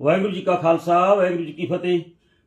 ਵਾਹਿਗੁਰੂ ਜੀ ਕਾ ਖਾਲਸਾ, ਵਾਹਿਗੁਰੂ ਜੀ ਕੀ ਫਤਿਹ।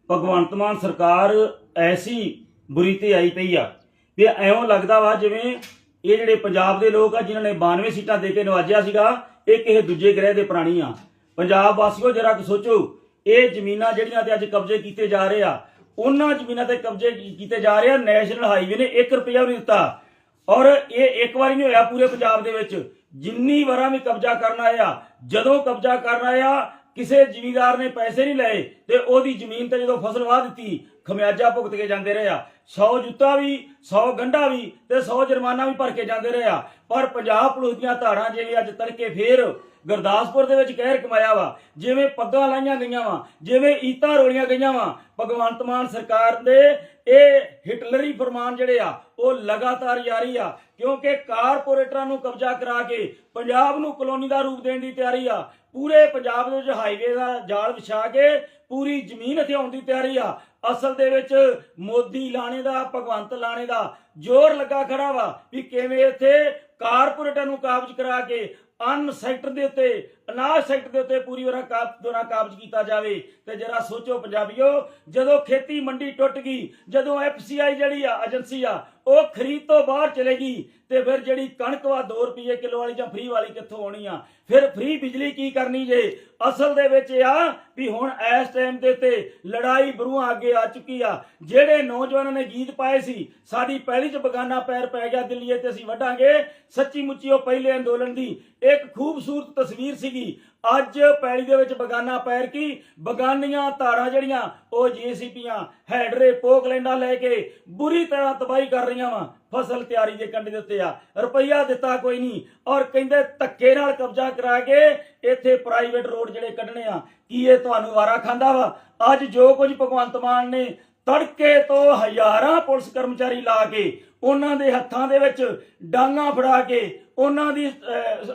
ਭਗਵੰਤ ਮਾਨ ਸਰਕਾਰ ਐਸੀ ਬੁਰੀ ਤੇ ਆਈ ਪਈ ਆ ਵੀ ਐਉਂ ਲੱਗਦਾ ਵਾ ਜਿਵੇਂ ਇਹ ਜਿਹੜੇ ਪੰਜਾਬ ਦੇ ਲੋਕ ਆ, ਜਿਨ੍ਹਾਂ ਨੇ 92 ਸੀਟਾਂ ਦੇ ਕੇ ਨਵਾਜਿਆ ਸੀਗਾ, ਇਹ ਕਿਸੇ ਦੂਜੇ ਗ੍ਰਹਿ ਦੇ ਪ੍ਰਾਣੀ ਆ। ਪੰਜਾਬ ਵਾਸੀਓ, ਜਰਾ ਕੁ ਸੋਚੋ, ਇਹ ਜ਼ਮੀਨਾਂ ਜਿਹੜੀਆਂ ਤੇ ਅੱਜ ਕਬਜ਼ੇ ਕੀਤੇ ਜਾ ਰਹੇ ਆ, ਉਹਨਾਂ ਜ਼ਮੀਨਾਂ ਤੇ ਕਬਜ਼ੇ ਕੀਤੇ ਜਾ ਰਹੇ ਆ, ਨੈਸ਼ਨਲ ਹਾਈਵੇ ਨੇ 1 ਰੁਪਿਆ ਵੀ ਨਹੀਂ ਦਿੱਤਾ। ਔਰ ਇਹ ਇੱਕ ਵਾਰੀ ਨਹੀਂ ਹੋਇਆ ਪੂਰੇ ਪੰਜਾਬ ਦੇ ਵਿੱਚ। ਜਿੰਨੀ ਵਾਰਾਂ ਵੀ ਕਬਜ਼ਾ ਕਰਨ ਆਇਆ ਜਦੋਂ ਕਬਜ਼ਾ ਕਰਨ ਆਇਆ ਕਿਸੇ ਜ਼ਿਮੀਂਦਾਰ ਨੇ ਪੈਸੇ ਨਹੀਂ ਲਏ ਤੇ ਉਹਦੀ ਜ਼ਮੀਨ ਤੇ ਜਦੋਂ ਫਸਲ ਵਾਹ ਦਿੱਤੀ, ਖਮਿਆਜਾ ਭੁਗਤ ਕੇ ਜਾਂਦੇ ਰਹੇ ਆ। 100 ਜੁੱਤਾ ਵੀ 100 ਗੰਢਾ ਵੀ ਤੇ 100 ਜੁਰਮਾਨਾ ਵੀ ਭਰ ਕੇ ਜਾਂਦੇ ਰਹੇ ਆ। ਪਰ ਪੰਜਾਬ ਪੁਲਿਸ ਦੀਆਂ ਧਾਰਾਂ ਜਿਵੇਂ ਅੱਜ ਤੜਕੇ ਫੇਰ ਗੁਰਦਾਸਪੁਰ ਦੇ ਵਿੱਚ ਕਹਿਰ ਕਮਾਇਆ ਵਾ, ਜਿਵੇਂ ਪੱਗਾਂ ਲਾਈਆਂ ਗਈਆਂ ਵਾ, ਜਿਵੇਂ ਈਤਾਂ ਰੋਲੀਆਂ ਗਈਆਂ ਵਾ, ਭਗਵੰਤ ਮਾਨ ਸਰਕਾਰ ਦੇ ਇਹ ਹਿਟਲਰੀ ਫਰਮਾਨ ਜਿਹੜੇ ਆ, ਉਹ ਲਗਾਤਾਰ ਜਾਰੀ ਆ, ਕਿਉਂਕਿ ਕਾਰਪੋਰੇਟਰਾਂ ਨੂੰ ਕਬਜ਼ਾ ਕਰਾ ਕੇ ਪੰਜਾਬ ਨੂੰ ਕਲੋਨੀ ਦਾ ਰੂਪ ਦੇਣ ਦੀ ਤਿਆਰੀ ਆ, ਪੂਰੇ ਪੰਜਾਬ ਦੇ ਵਿੱਚ ਹਾਈਵੇ ਦਾ ਜਾਲ ਵਿਛਾ ਕੇ ਪੂਰੀ ਜ਼ਮੀਨ ਹਥਿਆਉਣ ਦੀ ਤਿਆਰੀ ਆ, ਅਸਲ ਦੇ ਵਿੱਚ ਮੋਦੀ ਲਾਣੇ ਦਾ, ਭਗਵੰਤ ਲਾਣੇ ਦਾ ਜ਼ੋਰ ਲੱਗਾ ਖੜਾ ਵਾ ਵੀ ਕਿਵੇਂ ਇੱਥੇ ਕਾਰਪੋਰੇਟਰ ਨੂੰ ਕਾਬਜ਼ ਕਰਾ ਕੇ ਅਨ ਸੈਕਟਰ ਦੇ ਉੱਤੇ, ਅਨਾਜ ਸੈਕਟਰ ਦੇ ਉੱਤੇ ਪੂਰੀ ਤਰ੍ਹਾਂ ਕਾਬ ਦੋਰਾ ਕਾਬਜ਼ ਕੀਤਾ ਜਾਵੇ। ਤੇ ਜਰਾ ਸੋਚੋ ਪੰਜਾਬੀਓ, ਜਦੋਂ ਖੇਤੀ ਮੰਡੀ ਟੁੱਟ ਗਈ, ਜਦੋਂ ਐਫਸੀਆਈ ਜਿਹੜੀ ਆ ਏਜੰਸੀ ਆ, ਉਹ ਖਰੀਦ ਤੋਂ ਬਾਹਰ ਚਲੇਗੀ ਤੇ ਫਿਰ ਜਿਹੜੀ ਕਣਕ ਵਾ 2 ਰੁਪਏ ਕਿਲੋ ਵਾਲੀ ਜਾਂ ਫ੍ਰੀ ਵਾਲੀ ਕਿੱਥੋਂ ਆਉਣੀ ਆ? ਫਿਰ ਫ੍ਰੀ ਬਿਜਲੀ ਕੀ ਕਰਨੀ ਜੇ? ਅਸਲ ਦੇ ਵਿੱਚ ਇਹ ਆ ਵੀ ਹੁਣ ਇਸ ਟਾਈਮ ਦੇ ਤੇ ਲੜਾਈ ਬਰੂਹਾਂ ਅੱਗੇ ਆ ਚੁੱਕੀ ਆ। ਜਿਹੜੇ ਨੌਜਵਾਨਾਂ ਨੇ ਗੀਤ ਪਾਏ ਸੀ, ਸਾਡੀ ਪਹਿਲੀ ਚ ਬਗਾਨਾ ਪੈਰ ਪੈ ਗਿਆ ਦਿੱਲੀਏ ਤੇ ਅਸੀਂ ਵੱਢਾਂਗੇ। ਸੱਚੀ ਮੁੱਚੀ ਉਹ ਪਹਿਲੇ ਅੰਦੋਲਨ ਦੀ ਇੱਕ ਖੂਬਸੂਰਤ ਤਸਵੀਰ ਸੀਗੀ। ਅੱਜ ਪੈਲੀ ਦੇ ਵਿੱਚ ਬਗਾਨਾ ਪੈਰ ਕੀ? ਬਗਾਨੀਆਂ ਧਾਰਾਂ ਜਿਹੜੀਆਂ, ਉਹ ਜੀਸੀਪੀਆਂ, ਹੈਡਰੇ ਪੋਕਲੈਂਡਾਂ ਲੈ ਕੇ ਬੁਰੀ ਤਰ੍ਹਾਂ ਤਬਾਹੀ ਕਰ ਰਹੀਆਂ ਵਾ। ਫਸਲ ਤਿਆਰੀ ਦੇ ਕੰਢੇ ਦੇ ਉੱਤੇ ਆ। ਰੁਪਈਆ ਦਿੱਤਾ ਕੋਈ ਨਹੀਂ। ਔਰ ਕਹਿੰਦੇ ਧੱਕੇ ਨਾਲ ਕਬਜ਼ਾ ਕਰਾ ਕੇ ਇੱਥੇ ਪ੍ਰਾਈਵੇਟ ਰੋਡ ਜਿਹੜੇ ਕੱਢਣੇ ਆ। ਕੀ ਇਹ ਤੁਹਾਨੂੰ ਵਾਰਾ ਖਾਂਦਾ ਵਾ? ਅੱਜ ਜੋ ਕੁਝ ਭਗਵੰਤ ਮਾਨ ਨੇ ਤੜਕੇ ਤੋਂ ਹਜ਼ਾਰਾਂ ਪੁਲਿਸ ਕਰਮਚਾਰੀ ਲਾ ਕੇ ਉਹਨਾਂ ਦੇ ਹੱਥਾਂ ਦੇ ਵਿੱਚ ਡਾਂਗਾ ਫੜਾ ਕੇ, ਉਹਨਾਂ ਦੀ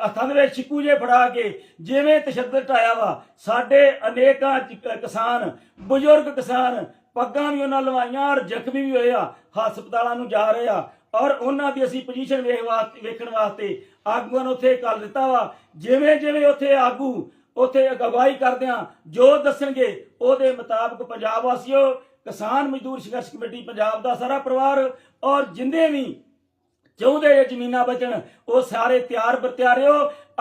ਹੱਥਾਂ ਦੇ ਵਿੱਚ ਸ਼ਿਕੂਜੇ ਫੜਾ ਕੇ, ਜਿਵੇਂ ਤਸ਼ੱਦਦ ਢਾਇਆ ਵਾ, ਸਾਡੇ ਅਨੇਕਾਂ ਕਿਸਾਨ, ਬਜ਼ੁਰਗ ਕਿਸਾਨ, ਪੱਗਾਂ ਵੀ ਉਹਨਾਂ ਲਵਾਈਆਂ ਔਰ ਜ਼ਖਮੀ ਵੀ ਹੋਏ ਆ, ਹਸਪਤਾਲਾਂ ਨੂੰ ਜਾ ਰਹੇ ਆ, ਔਰ ਉਹਨਾਂ ਦੀ ਅਸੀਂ ਪੋਜੀਸ਼ਨ ਵੇਖ ਵਾਸਤੇ, ਵੇਖਣ ਵਾਸਤੇ ਆਗੂਆਂ ਨੂੰ ਉੱਥੇ ਕਰ ਦਿੱਤਾ ਵਾ, ਜਿਵੇਂ ਜਿਵੇਂ ਉੱਥੇ ਆਗੂ, ਉੱਥੇ ਅਗਵਾਈ ਕਰਦਿਆਂ ਜੋ ਦੱਸਣਗੇ ਉਹਦੇ ਮੁਤਾਬਕ ਪੰਜਾਬ ਵਾਸੀਓ ਕਿਸਾਨ ਮਜ਼ਦੂਰ ਸੰਘਰਸ਼ ਕਮੇਟੀ ਪੰਜਾਬ ਦਾ ਸਾਰਾ ਪਰਿਵਾਰ ਔਰ ਜਿੰਨੇ ਵੀ ਚਾਹੁੰਦੇ ਜ਼ਮੀਨਾਂ ਬਚਣ, ਉਹ ਸਾਰੇ ਤਿਆਰ ਬਰਤਿਆਰਿਓ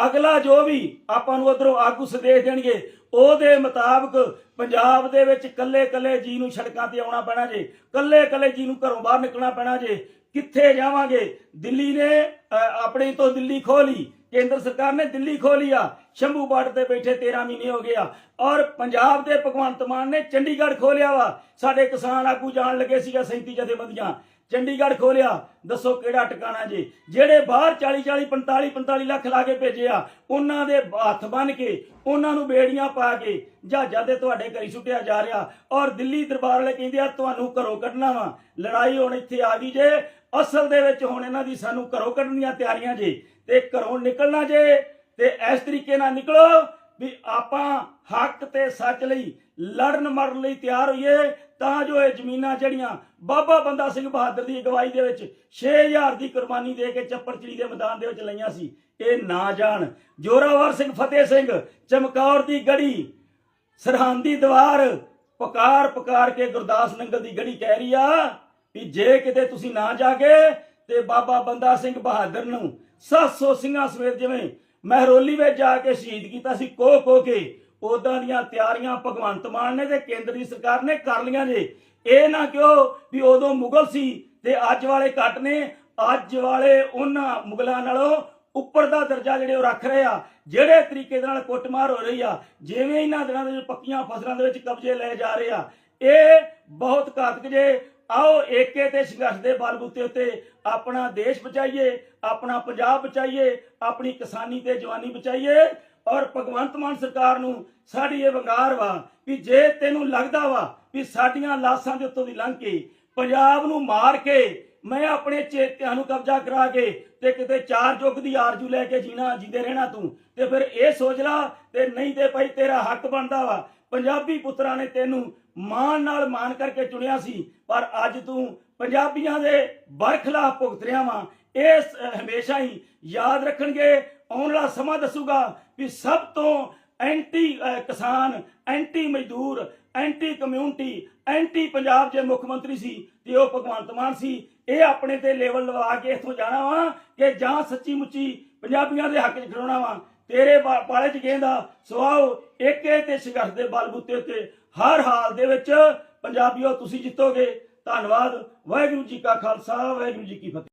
ਅਗਲਾ ਜੋ ਵੀ ਆਪਾਂ ਨੂੰ ਉਧਰੋਂ ਆਗੂ ਸੰਦੇਸ਼ ਦੇਣਗੇ, ਉਹਦੇ ਮੁਤਾਬਕ ਪੰਜਾਬ ਦੇ ਵਿੱਚ ਕੱਲੇ ਕੱਲੇ ਜੀ ਨੂੰ ਸੜਕਾਂ ਤੇ ਆਉਣਾ ਪੈਣਾ ਜੇ ਕੱਲੇ ਕੱਲੇ ਜੀ ਨੂੰ ਘਰੋਂ ਬਾਹਰ ਨਿਕਲਣਾ ਪੈਣਾ ਜੇ, ਕਿੱਥੇ ਜਾਵਾਂਗੇ? ਦਿੱਲੀ ਨੇ ਆਪਣੇ ਤੋਂ ਦਿੱਲੀ ਖੋਹ ਲਈ। ਕੇਂਦਰ ਸਰਕਾਰ ਨੇ ਦਿੱਲੀ ਖੋਹ ਲਈ ਆ ਸ਼ੰਭੂ ਬਾਰਡਰ ਤੇ ਬੈਠੇ 13 ਮਹੀਨੇ ਹੋ ਗਏ ਆ। ਔਰ ਪੰਜਾਬ ਦੇ ਭਗਵੰਤ ਮਾਨ ਨੇ ਚੰਡੀਗੜ੍ਹ ਖੋਲਿਆ ਵਾ। ਸਾਡੇ ਕਿਸਾਨ ਆਗੂ ਜਾਣ ਲੱਗੇ ਸੀਗਾ 37 ਜਥੇਬੰਦੀਆਂ। ਚੰਡੀਗੜ੍ਹ ਖੋਲਿਆ। ਦੱਸੋ ਕਿਹੜਾ ਟਿਕਾਣਾ ਜੀ? ਜਿਹੜੇ ਬਾਹਰ 40 40 45 45 ਲੱਖ ਲਾ ਕੇ ਭੇਜੇ ਉਹਨਾਂ ਦੇ ਹੱਥ ਬੰਨ ਕੇ, ਉਹਨਾਂ ਨੂੰ ਬੇੜੀਆਂ ਪਾ ਕੇ ਜਹਾਜ਼ਾਂ ਦੇ ਤੁਹਾਡੇ ਘਰੀ ਸੁੱਟਿਆ ਜਾ ਰਿਹਾ। ਔਰ ਦਿੱਲੀ ਦਰਬਾਰ ਵਾਲੇ ਕਹਿੰਦੇ ਆ, ਤੁਹਾਨੂੰ ਘਰੋਂ ਕੱਢਣਾ ਵਾ। ਲੜਾਈ ਹੁਣ ਇੱਥੇ ਆ ਗਈ ਜੇ। ਅਸਲ ਦੇ ਵਿੱਚ ਹੁਣ ਇਹਨਾਂ ਦੀ ਸਾਨੂੰ ਘਰੋਂ ਕੱਢਣ ਦੀਆਂ ਤਿਆਰੀਆਂ ਜੇ। ਤੇ ਘਰੋਂ ਨਿਕਲਣਾ ਜੇ। ਤੇ ਇਸ ਤਰੀਕੇ ਨਾਲ ਨਿਕਲੋ ਵੀ ਆਪਾਂ ਹੱਕ ਤੇ ਸੱਚ ਲਈ ਲੜਨ ਮਰਨ ਲਈ ਤਿਆਰ ਹੋਈਏ, ਤਾਂ ਜੋ ਇਹ ਜ਼ਮੀਨਾਂ ਜਿਹੜੀਆਂ ਬਾਬਾ ਬੰਦਾ ਸਿੰਘ ਬਹਾਦਰ ਦੀ ਅਗਵਾਈ ਦੇ ਵਿੱਚ 6000 ਦੀ ਕੁਰਬਾਨੀ ਦੇ ਕੇ ਚੱਪੜਚਿੜੀ ਦੇ ਮੈਦਾਨ ਦੇ ਵਿੱਚ ਲਈਆਂ ਸੀ, ਇਹ ਨਾ ਜਾਣ। ਜੋਰਾਵਰ ਸਿੰਘ, ਫਤਿਹ ਸਿੰਘ, ਚਮਕੌਰ ਦੀ ਗੜੀ, ਸਰਹੰਦੀ ਦੀ ਦੀਵਾਰ, ਪਕਾਰ ਪੁਕਾਰ ਕੇ ਗੁਰਦਾਸ ਨੰਗਲ ਦੀ ਗੜੀ ਕਹਿ ਰਹੀ ਆ ਵੀ ਜੇ ਕਿਤੇ ਤੁਸੀਂ ਨਾ ਜਾਗੇ ਤੇ ਬਾਬਾ ਬੰਦਾ ਸਿੰਘ ਬਹਾਦਰ ਨੂੰ 700 ਸਿੰਘਾਂ ਸਮੇਤ ਜਿਵੇਂ ਮਹਿਰੋਲੀ ਵਿੱਚ ਜਾ ਕੇ ਸ਼ਹੀਦ ਕੀਤਾ ਸੀ ਕੋ ਕੋਹ ਕੇ ਉਦਾਂ ਦੀਆਂ ਤਿਆਰੀਆਂ ਭਗਵੰਤ ਮਾਨ ਨੇ ਤੇ ਕੇਂਦਰ ਸਰਕਾਰ ਨੇ ਕਰ ਲੀਆਂ ਜੇ। ਇਹ ਨਾ ਕਿਉਂ ਵੀ ਉਦੋਂ ਮੁਗਲ ਸੀ ਤੇ ਅੱਜ ਵਾਲੇ ਘੱਟ ਨੇ। ਅੱਜ ਵਾਲੇ ਉਹਨਾਂ ਮੁਗਲਾਂ ਨਾਲੋਂ ਉੱਪਰ ਦਾ ਦਰਜਾ ਜਿਹੜੇ ਉਹ ਰੱਖ ਰਹੇ ਆ, ਜਿਹੜੇ ਤਰੀਕੇ ਦੇ ਨਾਲ ਕੁੱਟਮਾਰ ਹੋ ਰਹੀ ਆ, ਜਿਵੇਂ ਇਹਨਾਂ ਦਿਨਾਂ ਦੇ ਵਿੱਚ ਪੱਕੀਆਂ ਫਸਲਾਂ ਦੇ ਵਿੱਚ ਕਬਜ਼ੇ ਲਏ ਜਾ ਰਹੇ ਆ। ਇਹ ਬਹੁਤ ਘਾਤਕ ਜੇ। ਆਓ ਏਕੇ ਤੇ ਸੰਘਰਸ਼ ਦੇ ਬਲਬੂਤੇ ਉੱਤੇ ਆਪਣਾ ਦੇਸ਼ ਬਚਾਈਏ, ਆਪਣਾ ਪੰਜਾਬ ਬਚਾਈਏ, ਆਪਣੀ ਕਿਸਾਨੀ ਤੇ ਜਵਾਨੀ ਬਚਾਈਏ। ਔਰ ਭਗਵੰਤ ਮਾਨ ਸਰਕਾਰ ਨੂੰ ਸਾਡੀ ਇਹ ਵੰਗਾਰ ਵਾ ਵੀ ਜੇ ਤੈਨੂੰ ਲੱਗਦਾ ਵਾ ਵੀ ਸਾਡੀਆਂ ਲਾਸ਼ਾਂ ਦੇ ਉੱਤੋਂ ਦੀ ਲੰਘ ਕੇ ਪੰਜਾਬ ਨੂੰ ਮਾਰ ਕੇ ਮੈਂ ਆਪਣੇ ਚੇਤਿਆਂ ਨੂੰ ਕਬਜ਼ਾ ਕਰਾ ਕੇ ਤੇ ਕਿਤੇ ਚਾਰ ਯੁੱਗ ਦੀ ਆਰਜੂ ਲੈ ਕੇ ਜੀਣਾ, ਜਿੰਦੇ ਰਹਿਣਾ ਤੂੰ, ਤੇ ਫਿਰ ਇਹ ਸੋਚ ਲਾ ਤੇ ਨਹੀਂ ਤੇ ਭਾਈ ਤੇਰਾ ਹੱਕ ਬਣਦਾ ਵਾ। ਪੰਜਾਬੀ ਪੁੱਤਰਾਂ ਨੇ ਤੈਨੂੰ ਮਾਣ ਨਾਲ ਮਾਣ ਕਰਕੇ ਚੁਣਿਆ ਸੀ, ਪਰ ਅੱਜ ਤੂੰ ਪੰਜਾਬੀਆਂ ਦੇ ਬਰਖਲਾਫ ਭੁਗਤ ਰਿਹਾ ਵਾ। ਇਹ ਹਮੇਸ਼ਾ ਹੀ ਯਾਦ ਰੱਖਣਗੇ ਆਉਣ ਵਾਲਾ ਸਮਾਂ ਦੱਸੂਗਾ ਵੀ ਸਭ ਤੋਂ ਐਂਟੀ ਕਿਸਾਨ, ਐਂਟੀ ਮਜ਼ਦੂਰ, ਐਂਟੀ ਕਮਿਊਨਿਟੀ, ਐਂਟੀ ਪੰਜਾਬ ਜੇ ਮੁੱਖ ਮੰਤਰੀ ਸੀ ਤੇ ਉਹ ਭਗਵੰਤ ਮਾਨ ਸੀ। ਇਹ ਆਪਣੇ ਤੇ ਲੈਵਲ ਲਵਾ ਕੇ ਇੱਥੋਂ ਜਾਣਾ ਵਾ ਕਿ ਜਾਂ ਸੱਚੀ ਮੁੱਚੀ ਪੰਜਾਬੀਆਂ ਦੇ ਹੱਕ 'ਚ ਖੜਾਉਣਾ ਵਾ। ਤੇਰੇ ਪਾ- ਪਾਲੇ 'ਚ ਗੇਂਦਾ ਸਵਾਓ ਏਕੇ ਤੇ ਸੰਘਰਸ਼ ਦੇ ਬਲਬੂਤੇ ਉੱਤੇ ਹਰ ਹਾਲ ਦੇ ਵਿੱਚ ਪੰਜਾਬੀਓ ਤੁਸੀਂ ਜਿੱਤੋਗੇ। ਧੰਨਵਾਦ। ਵਾਹਿਗੁਰੂ ਜੀ ਕਾ ਖਾਲਸਾ, ਵਾਹਿਗੁਰੂ ਜੀ ਕੀ ਫਤਿਹ।